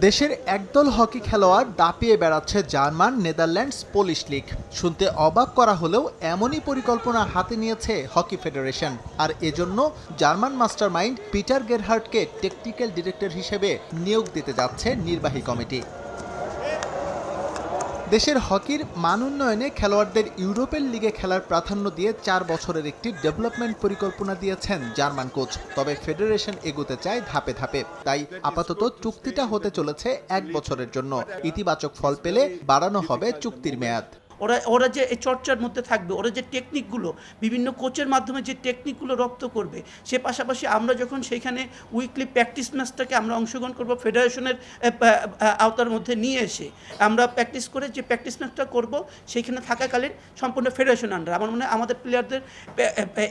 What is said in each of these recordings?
দেশের একদল হকি খেলোয়াড় দাপিয়ে বেড়াচ্ছে জার্মান, নেদারল্যান্ডস, পোলিশ লিগ। শুনতে অবাক করা হলেও এমনই পরিকল্পনা হাতে নিয়েছে হকি ফেডারেশন। আর এজন্য জার্মান মাস্টারমাইন্ড পিটার গেরহার্টকে টেকনিক্যাল ডিরেক্টর হিসেবে নিয়োগ দিতে যাচ্ছে নির্বাহী কমিটি। দেশের হকির মান উন্নয়নে খেলোয়াড়দের ইউরোপের লিগে খেলার প্রাধান্য দিয়ে চার বছরের একটি ডেভেলপমেন্ট পরিকল্পনা দিয়েছেন জার্মান কোচ। তবে ফেডারেশন এগোতে চায় ধাপে ধাপে। তাই আপাতত চুক্তিটা হতে চলেছে এক বছরের জন্য। ইতিবাচক ফল পেলে বাড়ানো হবে চুক্তির মেয়াদ। ওরা ওরা যে এই চর্চার মধ্যে থাকবে, ওরা যে টেকনিকগুলো বিভিন্ন কোচের মাধ্যমে যে টেকনিকগুলো রপ্ত করবে, সে পাশাপাশি আমরা যখন সেইখানে উইকলি প্র্যাকটিস ম্যাচটাকে আমরা অংশগ্রহণ করব ফেডারেশনের আওতার মধ্যে নিয়ে এসে আমরা প্র্যাকটিস করে যে প্র্যাকটিস ম্যাচটা করব, সেইখানে থাকাকালীন সম্পূর্ণ ফেডারেশন আন্ডার আমার মনে হয় আমাদের প্লেয়ারদের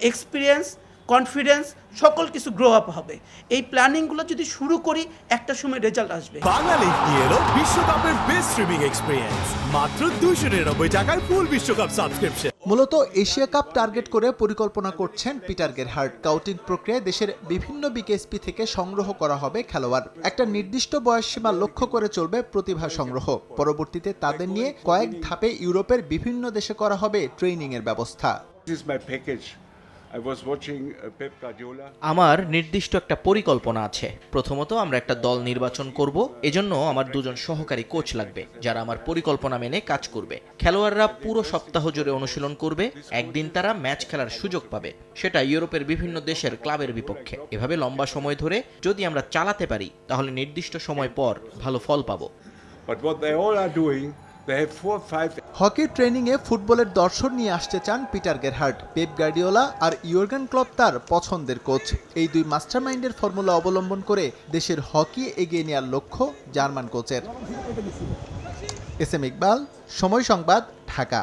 এক্সপিরিয়েন্স কনফিডেন্স সকল কিছু গ্রো আপ হবে। এই প্ল্যানিংগুলো যদি শুরু করি একটা সময় রেজাল্ট আসবে। বাঙালি এলো বিশ্বকাপের বেস্ট স্ট্রিমিং এক্সপিরিয়েন্স মাত্র দুশো নিরানব্বই টাকায় ফুল বিশ্বকাপ সাবস্ক্রিপশন মূলত এশিয়া কাপ টার্গেট করে পরিকল্পনা করছেন পিটার গেরহার্ট। কাউটিং প্রক্রিয়ায় দেশের বিভিন্ন বিকেএসপি থেকে সংগ্রহ করা হবে খেলোয়াড়। একটা নির্দিষ্ট বয়সসীমা লক্ষ্য করে চলবে প্রতিভা সংগ্রহ। পরবর্তীতে তাদের নিয়ে কয়েক ধাপে ইউরোপের বিভিন্ন দেশে করা হবে ট্রেনিং এর ব্যবস্থা। This is my package. Uh. আমার নির্দিষ্ট একটা পরিকল্পনা আছে। প্রথমত আমরা একটা দল নির্বাচন করব। এজন্য আমার দুজন সহকারী কোচ লাগবে যারা আমার পরিকল্পনা মেনে কাজ করবে। খেলোয়াড়রা পুরো সপ্তাহ জুড়ে অনুশীলন করবে একদিন তারা ম্যাচ খেলার সুযোগ পাবে। সেটা ইউরোপের বিভিন্ন দেশের ক্লাবের বিপক্ষে। এভাবে লম্বা সময় ধরে যদি আমরা চালাতে পারি তাহলে নির্দিষ্ট সময় পর ভালো ফল পাবো। But what they all are doing, এ ট্রেনিংয়ে ফুটবলের দর্শন নিয়ে আসতে চান পিটার গেরহার্ট পেপ গার্ডিওলা আর ইয়র্গান ক্লপ তার পছন্দের কোচ। এই দুই মাস্টারমাইন্ডের ফর্মুলা অবলম্বন করে দেশের হকি এগিয়ে নেওয়ার লক্ষ্য জার্মান কোচের। এস এম ইকবাল, সময় সংবাদ, ঢাকা।